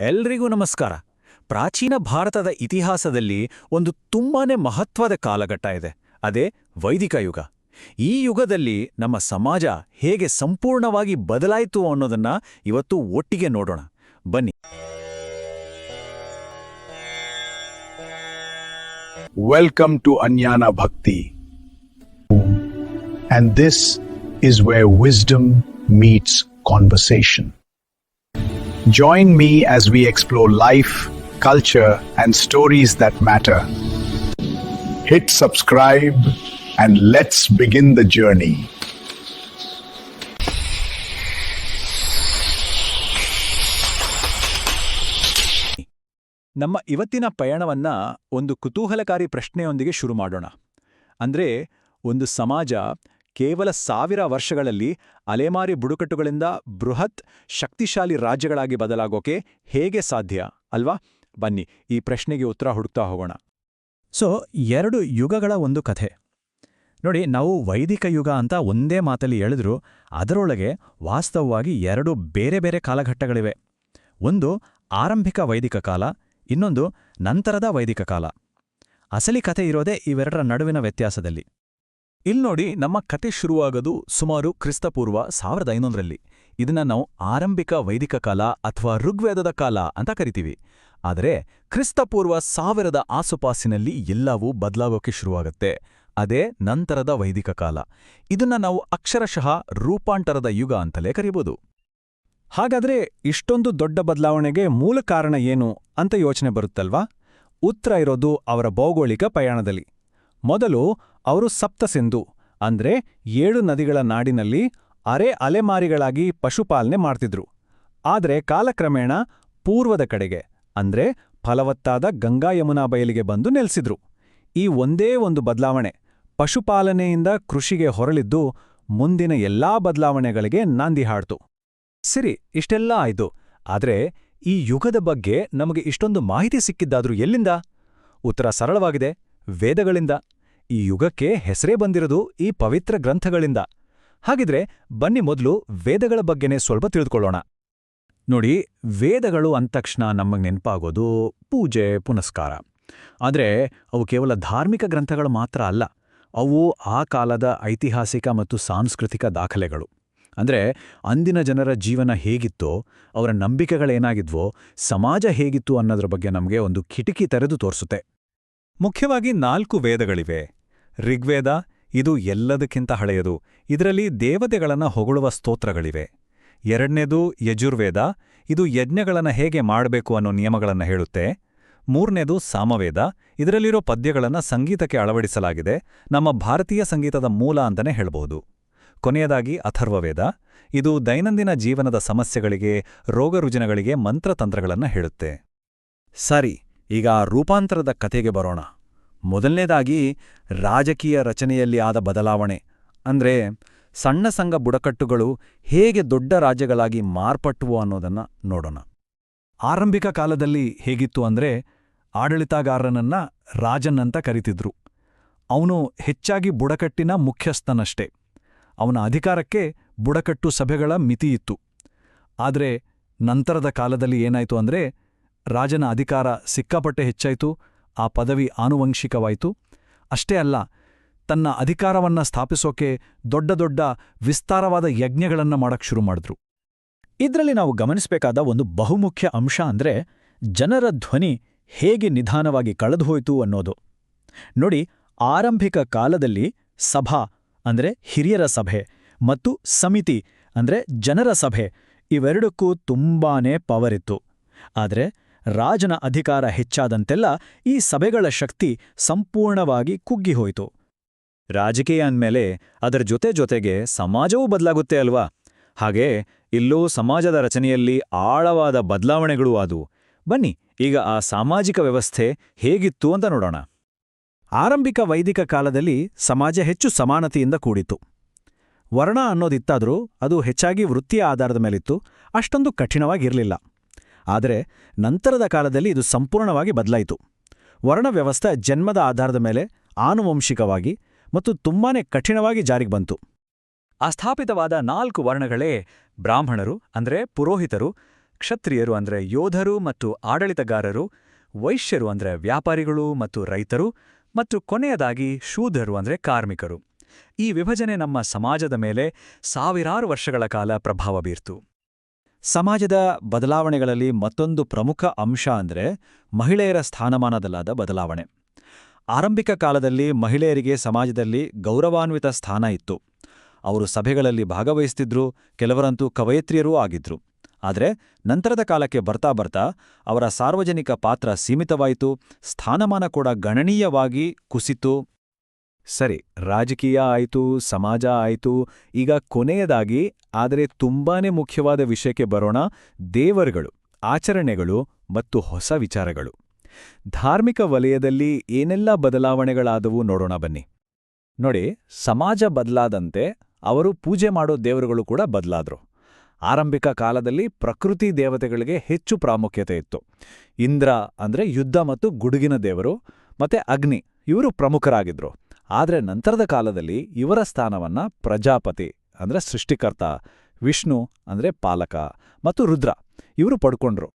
ಎಲ್ರಿಗೂ ನಮಸ್ಕಾರ. ಪ್ರಾಚೀನ ಭಾರತದ ಇತಿಹಾಸದಲ್ಲಿ ಒಂದು ತುಂಬಾನೇ ಮಹತ್ವದ ಕಾಲಘಟ್ಟ ಇದೆ. ಅದೇ ವೈದಿಕ ಯುಗ. ಈ ಯುಗದಲ್ಲಿ ನಮ್ಮ ಸಮಾಜ ಹೇಗೆ ಸಂಪೂರ್ಣವಾಗಿ ಬದಲಾಯಿತು ಅನ್ನೋದನ್ನ ಇವತ್ತು ಒಟ್ಟಿಗೆ ನೋಡೋಣ. ಬನ್ನಿ. Welcome to Anyana Bhakti and this is where wisdom meets conversation. Join me as we explore life, culture, and stories that matter. Hit subscribe and let's begin the journey. ನಮ್ಮ ಇವತ್ತಿನ ಪಯಣವನ್ನ ಒಂದು ಕುತೂಹಲಕಾರಿ ಪ್ರಶ್ನೆಯೊಂದಿಗೆ ಶುರು ಮಾಡೋಣ ಅಂದ್ರೆ ಒಂದು ಸಮಾಜ ಕೇವಲ ಸಾವಿರ ವರ್ಷಗಳಲ್ಲಿ ಅಲೆಮಾರಿ ಬುಡಕಟ್ಟುಗಳಿಂದ ಬೃಹತ್ ಶಕ್ತಿಶಾಲಿ ರಾಜ್ಯಗಳಾಗಿ ಬದಲಾಗೋಕೆ ಹೇಗೆ ಸಾಧ್ಯ? ಅಲ್ವಾ? ಬನ್ನಿ, ಈ ಪ್ರಶ್ನೆಗೆ ಉತ್ತರ ಹುಡುಕ್ತಾ ಹೋಗೋಣ. ಸೊ, ಎರಡು ಯುಗಗಳ ಒಂದು ಕಥೆ. ನೋಡಿ, ನಾವು ವೈದಿಕ ಯುಗ ಅಂತ ಒಂದೇ ಮಾತಲ್ಲಿ ಹೇಳಿದ್ರು, ಅದರೊಳಗೆ ವಾಸ್ತವವಾಗಿ ಎರಡು ಬೇರೆ ಬೇರೆ ಕಾಲಘಟ್ಟಗಳಿವೆ. ಒಂದು ಆರಂಭಿಕ ವೈದಿಕ ಕಾಲ, ಇನ್ನೊಂದು ನಂತರದ ವೈದಿಕ ಕಾಲ. ಅಸಲಿ ಕಥೆ ಇರೋದೇ ಇವೆರಡರ ನಡುವಿನ ವ್ಯತ್ಯಾಸದಲ್ಲಿ. ಇಲ್ನೋಡಿ ನಮ್ಮ ಕತೆ ಶುರುವಾಗದು ಸುಮಾರು ಕ್ರಿಸ್ತಪೂರ್ವ ಸಾವಿರದ ಐನೂರರಲ್ಲಿ. ಇದನ್ನ ನಾವು ಆರಂಭಿಕ ವೈದಿಕ ಕಾಲ ಅಥವಾ ಋಗ್ವೇದದ ಕಾಲ ಅಂತ ಕರಿತೀವಿ. ಆದರೆ ಕ್ರಿಸ್ತಪೂರ್ವ ಸಾವಿರದ ಆಸುಪಾಸಿನಲ್ಲಿ ಎಲ್ಲವೂ ಬದಲಾಗೋಕೆ ಶುರುವಾಗುತ್ತೆ. ಅದೇ ನಂತರದ ವೈದಿಕ ಕಾಲ. ಇದನ್ನ ನಾವು ಅಕ್ಷರಶಃ ರೂಪಾಂತರದ ಯುಗ ಅಂತಲೇ ಕರೀಬೋದು. ಹಾಗಾದ್ರೆ ಇಷ್ಟೊಂದು ದೊಡ್ಡ ಬದಲಾವಣೆಗೆ ಮೂಲ ಕಾರಣ ಏನು ಅಂತ ಯೋಚನೆ ಬರುತ್ತಲ್ವಾ? ಉತ್ತರ ಇರೋದು ಅವರ ಭೌಗೋಳಿಕ ಪ್ರಯಾಣದಲ್ಲಿ ಮೊದಲು ಅವರು ಸಪ್ತಸಿಂಧು ಅಂದ್ರೆ ಏಳು ನದಿಗಳ ನಾಡಿನಲ್ಲಿ ಅರೆ ಅಲೆಮಾರಿಗಳಾಗಿ ಪಶುಪಾಲನೆ ಮಾಡ್ತಿದ್ರು. ಆದರೆ ಕಾಲಕ್ರಮೇಣ ಪೂರ್ವದ ಕಡೆಗೆ, ಅಂದ್ರೆ ಫಲವತ್ತಾದ ಗಂಗಾ ಯಮುನಾ ಬಯಲಿಗೆ ಬಂದು ನೆಲೆಸಿದ್ರು. ಈ ಒಂದೇ ಒಂದು ಬದಲಾವಣೆ, ಪಶುಪಾಲನೆಯಿಂದ ಕೃಷಿಗೆ ಹೊರಳಿದ್ದು ಮುಂದಿನ ಎಲ್ಲಾ ಬದಲಾವಣೆಗಳಿಗೆ ನಾಂದಿ ಹಾಡ್ತು. ಸಿರಿ, ಇಷ್ಟೆಲ್ಲ ಆಯ್ತು. ಆದರೆ ಈ ಯುಗದ ಬಗ್ಗೆ ನಮಗೆ ಇಷ್ಟೊಂದು ಮಾಹಿತಿ ಸಿಕ್ಕಿದ್ದಾದ್ರೂ ಎಲ್ಲಿಂದ? ಉತ್ತರ ಸರಳವಾಗಿದೆ, ವೇದಗಳಿಂದ. ಈ ಯುಗಕ್ಕೆ ಹೆಸರೇ ಬಂದಿರೋದು ಈ ಪವಿತ್ರ ಗ್ರಂಥಗಳಿಂದ. ಹಾಗಿದ್ರೆ ಬನ್ನಿ ಮೊದಲು ವೇದಗಳ ಬಗ್ಗೆನೇ ಸ್ವಲ್ಪ ತಿಳಿದುಕೊಳ್ಳೋಣ. ನೋಡಿ, ವೇದಗಳು ಅಂತಕ್ಷಣ ನಮಗೆ ನೆನಪಾಗೋದು ಪೂಜೆ, ಪುನಸ್ಕಾರ. ಆದರೆ ಅವು ಕೇವಲ ಧಾರ್ಮಿಕ ಗ್ರಂಥಗಳು ಮಾತ್ರ ಅಲ್ಲ, ಅವು ಆ ಕಾಲದ ಐತಿಹಾಸಿಕ ಮತ್ತು ಸಾಂಸ್ಕೃತಿಕ ದಾಖಲೆಗಳು. ಅಂದ್ರೆ ಅಂದಿನ ಜನರ ಜೀವನ ಹೇಗಿತ್ತೋ, ಅವರ ನಂಬಿಕೆಗಳೇನಾಗಿದ್ವೋ, ಸಮಾಜ ಹೇಗಿತ್ತು ಅನ್ನೋದ್ರ ಬಗ್ಗೆ ನಮಗೆ ಒಂದು ಕಿಟಕಿ ತೆರೆದು ತೋರಿಸುತ್ತೆ. ಮುಖ್ಯವಾಗಿ ನಾಲ್ಕು ವೇದಗಳಿವೆ. ಋಗ್ವೇದ ಇದು ಎಲ್ಲದಕ್ಕಿಂತ ಹಳೆಯದು. ಇದರಲ್ಲಿ ದೇವತೆಗಳನ್ನು ಹೊಗಳುವ ಸ್ತೋತ್ರಗಳಿವೆ. ಎರಡನೇದು ಯಜುರ್ವೇದ. ಇದು ಯಜ್ಞಗಳನ್ನು ಹೇಗೆ ಮಾಡಬೇಕು ಅನ್ನೋ ನಿಯಮಗಳನ್ನು ಹೇಳುತ್ತೆ. ಮೂರನೇದು ಸಾಮವೇದ. ಇದರಲ್ಲಿರೋ ಪದ್ಯಗಳನ್ನು ಸಂಗೀತಕ್ಕೆ ಅಳವಡಿಸಲಾಗಿದೆ. ನಮ್ಮ ಭಾರತೀಯ ಸಂಗೀತದ ಮೂಲ ಅಂತಲೇ ಹೇಳ್ಬೋದು. ಕೊನೆಯದಾಗಿ ಅಥರ್ವವೇದ. ಇದು ದೈನಂದಿನ ಜೀವನದ ಸಮಸ್ಯೆಗಳಿಗೆ, ರೋಗರುಜಿನಗಳಿಗೆ ಮಂತ್ರತಂತ್ರಗಳನ್ನು ಹೇಳುತ್ತೆ. ಸರಿ, ಈಗ ರೂಪಾಂತರದ ಕಥೆಗೆ ಬರೋಣ. ಮೊದಲನೇದಾಗಿ ರಾಜಕೀಯ ರಚನೆಯಲ್ಲಿ ಆದ ಬದಲಾವಣೆ. ಅಂದ್ರೆ ಸಣ್ಣ ಸಂಘ ಬುಡಕಟ್ಟುಗಳು ಹೇಗೆ ದೊಡ್ಡ ರಾಜ್ಯಗಳಾಗಿ ಮಾರ್ಪಟ್ಟುವು ಅನ್ನೋದನ್ನ ನೋಡೋಣ. ಆರಂಭಿಕ ಕಾಲದಲ್ಲಿ ಹೇಗಿತ್ತು ಅಂದ್ರೆ ಆಡಳಿತಗಾರನನ್ನ ರಾಜನ್ ಅಂತ ಕರಿತಿದ್ರು. ಅವನು ಹೆಚ್ಚಾಗಿ ಬುಡಕಟ್ಟಿನ ಮುಖ್ಯಸ್ಥನಷ್ಟೇ. ಅವನ ಅಧಿಕಾರಕ್ಕೆ ಬುಡಕಟ್ಟು ಸಭೆಗಳ ಮಿತಿಯಿತ್ತು ಆದರೆ ನಂತರದ ಕಾಲದಲ್ಲಿ ಏನಾಯ್ತು ಅಂದ್ರೆ ರಾಜನ ಅಧಿಕಾರ ಸಿಕ್ಕಾಪಟ್ಟೆ ಹೆಚ್ಚಾಯಿತು. ಆ ಪದವಿ ಆನುವಂಶಿಕವಾಯಿತು. ಅಷ್ಟೇ ಅಲ್ಲ, ತನ್ನ ಅಧಿಕಾರವನ್ನ ಸ್ಥಾಪಿಸೋಕೆ ದೊಡ್ಡ ದೊಡ್ಡ ವಿಸ್ತಾರವಾದ ಯಜ್ಞಗಳನ್ನ ಮಾಡಕ್ ಶುರು ಮಾಡಿದ್ರು. ಇದರಲ್ಲಿ ನಾವು ಗಮನಿಸಬೇಕಾದ ಒಂದು ಬಹುಮುಖ್ಯ ಅಂಶ ಅಂದ್ರೆ ಜನರ ಧ್ವನಿ ಹೇಗೆ ನಿಧಾನವಾಗಿ ಕಳೆದುಹೋಯ್ತು ಅನ್ನೋದು. ನೋಡಿ, ಆರಂಭಿಕ ಕಾಲದಲ್ಲಿ ಸಭಾ ಅಂದ್ರೆ ಹಿರಿಯರ ಸಭೆ ಮತ್ತು ಸಮಿತಿ ಅಂದ್ರೆ ಜನರ ಸಭೆ ಇವೆರಡಕ್ಕೂ ತುಂಬಾನೇ ಇತ್ತು. ಆದರೆ ರಾಜನ ಅಧಿಕಾರ ಹೆಚ್ಚಾದಂತೆಲ್ಲ ಈ ಸಭೆಗಳ ಶಕ್ತಿ ಸಂಪೂರ್ಣವಾಗಿ ಕುಗ್ಗಿಹೋಯಿತು. ರಾಜಕೀಯ ಅಂದ್ಮೇಲೆ ಅದರ ಜೊತೆ ಜೊತೆಗೆ ಸಮಾಜವೂ ಬದಲಾಗುತ್ತೆ ಅಲ್ವಾ? ಹಾಗೆ ಇಲ್ಲೂ ಸಮಾಜದ ರಚನೆಯಲ್ಲಿ ಆಳವಾದ ಬದಲಾವಣೆಗಳೂ ಆದವು. ಬನ್ನಿ, ಈಗ ಆ ಸಾಮಾಜಿಕ ವ್ಯವಸ್ಥೆ ಹೇಗಿತ್ತು ಅಂತ ನೋಡೋಣ. ಆರಂಭಿಕ ವೈದಿಕ ಕಾಲದಲ್ಲಿ ಸಮಾಜ ಹೆಚ್ಚು ಸಮಾನತೆಯಿಂದ ಕೂಡಿತ್ತು. ವರ್ಣ ಅನ್ನೋದಿತ್ತಾದರೂ ಅದು ಹೆಚ್ಚಾಗಿ ವೃತ್ತಿಯ ಆಧಾರದ ಮೇಲಿತ್ತು, ಅಷ್ಟೊಂದು ಕಠಿಣವಾಗಿರಲಿಲ್ಲ. ಆದರೆ ನಂತರದ ಕಾಲದಲ್ಲಿ ಇದು ಸಂಪೂರ್ಣವಾಗಿ ಬದಲಾಯಿತು. ವರ್ಣ ವ್ಯವಸ್ಥೆ ಜನ್ಮದ ಆಧಾರದ ಮೇಲೆ ಆನುವಂಶಿಕವಾಗಿ ಮತ್ತು ತುಂಬಾನೇ ಕಠಿಣವಾಗಿ ಜಾರಿಗೆ ಬಂತು. ಅಸ್ಥಾಪಿತವಾದ ನಾಲ್ಕು ವರ್ಣಗಳೇ ಬ್ರಾಹ್ಮಣರು ಅಂದ್ರೆ ಪುರೋಹಿತರು, ಕ್ಷತ್ರಿಯರು ಅಂದ್ರೆ ಯೋಧರು ಮತ್ತು ಆಡಳಿತಗಾರರು, ವೈಶ್ಯರು ಅಂದ್ರೆ ವ್ಯಾಪಾರಿಗಳು ಮತ್ತು ರೈತರು ಮತ್ತು ಕೊನೆಯದಾಗಿ ಶೂದ್ರರು ಅಂದ್ರೆ ಕಾರ್ಮಿಕರು. ಈ ವಿಭಜನೆ ನಮ್ಮ ಸಮಾಜದ ಮೇಲೆ ಸಾವಿರಾರು ವರ್ಷಗಳ ಕಾಲ ಪ್ರಭಾವ ಬೀರ್ತು. ಸಮಾಜದ ಬದಲಾವಣೆಗಳಲ್ಲಿ ಮತ್ತೊಂದು ಪ್ರಮುಖ ಅಂಶ ಅಂದ್ರೆ ಮಹಿಳೆಯರ ಸ್ಥಾನಮಾನದಲ್ಲಾದ ಬದಲಾವಣೆ. ಆರಂಭಿಕ ಕಾಲದಲ್ಲಿ ಮಹಿಳೆಯರಿಗೆ ಸಮಾಜದಲ್ಲಿ ಗೌರವಾನ್ವಿತ ಸ್ಥಾನ ಇತ್ತು. ಅವರು ಸಭೆಗಳಲ್ಲಿ ಭಾಗವಹಿಸ್ತಿದ್ರು, ಕೆಲವರಂತೂ ಕವಯತ್ರಿಯರೂ ಆಗಿದ್ರು. ಆದರೆ ನಂತರದ ಕಾಲಕ್ಕೆ ಬರ್ತಾ ಬರ್ತಾ ಅವರ ಸಾರ್ವಜನಿಕ ಪಾತ್ರ ಸೀಮಿತವಾಯಿತು, ಸ್ಥಾನಮಾನ ಕೂಡ ಗಣನೀಯವಾಗಿ ಕುಸಿತು. ಸರಿ, ರಾಜಕೀಯ ಆಯಿತು, ಸಮಾಜ ಆಯಿತು, ಈಗ ಕೊನೆಯದಾಗಿ ಆದರೆ ತುಂಬಾನೇ ಮುಖ್ಯವಾದ ವಿಷಯಕ್ಕೆ ಬರೋಣ ದೇವರುಗಳು, ಆಚರಣೆಗಳು ಮತ್ತು ಹೊಸ ವಿಚಾರಗಳು. ಧಾರ್ಮಿಕ ವಲಯದಲ್ಲಿ ಏನೆಲ್ಲ ಬದಲಾವಣೆಗಳಾದವು ನೋಡೋಣ ಬನ್ನಿ. ನೋಡಿ, ಸಮಾಜ ಬದಲಾದಂತೆ ಅವರು ಪೂಜೆ ಮಾಡೋ ದೇವರುಗಳು ಕೂಡ ಬದಲಾದರು. ಆರಂಭಿಕ ಕಾಲದಲ್ಲಿ ಪ್ರಕೃತಿ ದೇವತೆಗಳಿಗೆ ಹೆಚ್ಚು ಪ್ರಾಮುಖ್ಯತೆ ಇತ್ತು. ಇಂದ್ರ ಅಂದ್ರೆ ಯುದ್ಧ ಮತ್ತು ಗುಡುಗಿನ ದೇವರು ಮತ್ತೆ ಅಗ್ನಿ ಇವರು ಪ್ರಮುಖರಾಗಿದ್ರು. ಆದರೆ ನಂತರದ ಕಾಲದಲ್ಲಿ ಇವರ ಸ್ಥಾನವನ್ನ ಪ್ರಜಾಪತಿ ಅಂದ್ರೆ ಸೃಷ್ಟಿಕರ್ತ, ವಿಷ್ಣು ಅಂದ್ರೆ ಪಾಲಕ ಮತ್ತು ರುದ್ರ, ಇವರು ಪಡ್ಕೊಂಡ್ರು.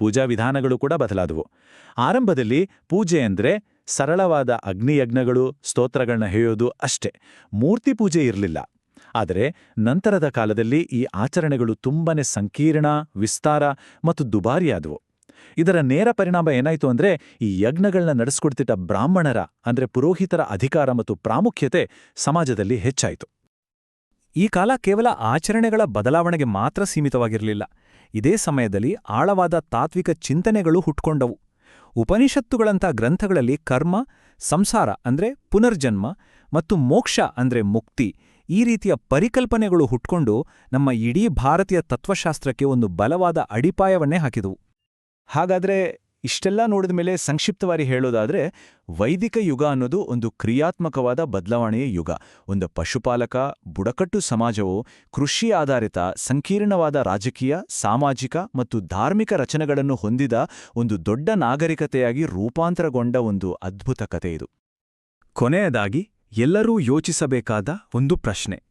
ಪೂಜಾ ವಿಧಾನಗಳು ಕೂಡ ಬದಲಾದವು. ಆರಂಭದಲ್ಲಿ ಪೂಜೆ ಅಂದ್ರೆ ಸರಳವಾದ ಅಗ್ನಿಯಜ್ಞಗಳು ಸ್ತೋತ್ರಗಳನ್ನ ಹೇಳೋದು ಅಷ್ಟೇ, ಮೂರ್ತಿ ಪೂಜೆ ಇರಲಿಲ್ಲ. ಆದರೆ ನಂತರದ ಕಾಲದಲ್ಲಿ ಈ ಆಚರಣೆಗಳು ತುಂಬನೇ ಸಂಕೀರ್ಣ, ವಿಸ್ತಾರ ಮತ್ತು ದುಬಾರಿಯಾದವು. ಇದರ ನೇರ ಪರಿಣಾಮ ಏನಾಯಿತು ಅಂದ್ರೆ ಈ ಯಜ್ಞಗಳನ್ನ ನಡೆಸ್ಕೊಡ್ತಿದ್ದ ಬ್ರಾಹ್ಮಣರ ಅಂದ್ರೆ ಪುರೋಹಿತರ ಅಧಿಕಾರ ಮತ್ತು ಪ್ರಾಮುಖ್ಯತೆ ಸಮಾಜದಲ್ಲಿ ಹೆಚ್ಚಾಯಿತು. ಈ ಕಾಲ ಕೇವಲ ಆಚರಣೆಗಳ ಬದಲಾವಣೆಗೆ ಮಾತ್ರ ಸೀಮಿತವಾಗಿರಲಿಲ್ಲ. ಇದೇ ಸಮಯದಲ್ಲಿ ಆಳವಾದ ತಾತ್ವಿಕ ಚಿಂತನೆಗಳು ಹುಟ್ಕೊಂಡವು. ಉಪನಿಷತ್ತುಗಳಂಥ ಗ್ರಂಥಗಳಲ್ಲಿ ಕರ್ಮ, ಸಂಸಾರ ಅಂದ್ರೆ ಪುನರ್ಜನ್ಮ ಮತ್ತು ಮೋಕ್ಷ ಅಂದ್ರೆ ಮುಕ್ತಿ ಈ ರೀತಿಯ ಪರಿಕಲ್ಪನೆಗಳು ಹುಟ್ಕೊಂಡು ನಮ್ಮ ಇಡೀ ಭಾರತೀಯ ತತ್ವಶಾಸ್ತ್ರಕ್ಕೆ ಒಂದು ಬಲವಾದ ಅಡಿಪಾಯವನ್ನೇ ಹಾಕಿದವು. ಹಾಗಾದ್ರೆ ಇಷ್ಟೆಲ್ಲ ನೋಡಿದ ಮೇಲೆ ಸಂಕ್ಷಿಪ್ತವಾಗಿ ಹೇಳೋದಾದ್ರೆ, ವೈದಿಕ ಯುಗ ಅನ್ನೋದು ಒಂದು ಕ್ರಿಯಾತ್ಮಕವಾದ ಬದಲಾವಣೆಯ ಯುಗ. ಒಂದು ಪಶುಪಾಲಕ, ಬುಡಕಟ್ಟು ಸಮಾಜವು ಕೃಷಿ ಆಧಾರಿತ, ಸಂಕೀರ್ಣವಾದ ರಾಜಕೀಯ, ಸಾಮಾಜಿಕ ಮತ್ತು ಧಾರ್ಮಿಕ ರಚನೆಗಳನ್ನು ಹೊಂದಿದ ಒಂದು ದೊಡ್ಡ ನಾಗರಿಕತೆಯಾಗಿ ರೂಪಾಂತರಗೊಂಡ ಒಂದು ಅದ್ಭುತ ಕತೆ ಇದು. ಕೊನೆಯದಾಗಿ, ಎಲ್ಲರೂ ಯೋಚಿಸಬೇಕಾದ ಒಂದು ಪ್ರಶ್ನೆ.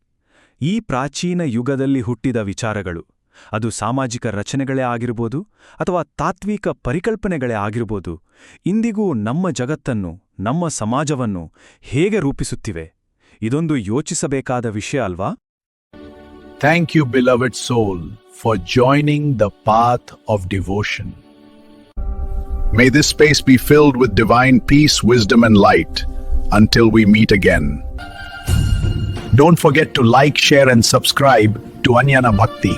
ಈ ಪ್ರಾಚೀನ ಯುಗದಲ್ಲಿ ಹುಟ್ಟಿದ ವಿಚಾರಗಳು. ಅದು ಸಾಮಾಜಿಕ ರಚನೆಗಳೇ ಆಗಿರಬಹುದು ಅಥವಾ ತಾತ್ವಿಕ ಪರಿಕಲ್ಪನೆಗಳೇ ಆಗಿರಬಹುದು ಇಂದಿಗೂ ನಮ್ಮ ಜಗತ್ತನ್ನು, ನಮ್ಮ ಸಮಾಜವನ್ನು ಹೇಗೆ ರೂಪಿಸುತ್ತಿವೆ? ಇದೊಂದು ಯೋಚಿಸಬೇಕಾದ ವಿಷಯ ಅಲ್ವಾ? Thank you beloved soul for joining the path of devotion may this space be filled with divine peace wisdom and light until we meet again don't forget to like share and subscribe to Anyana Bhakti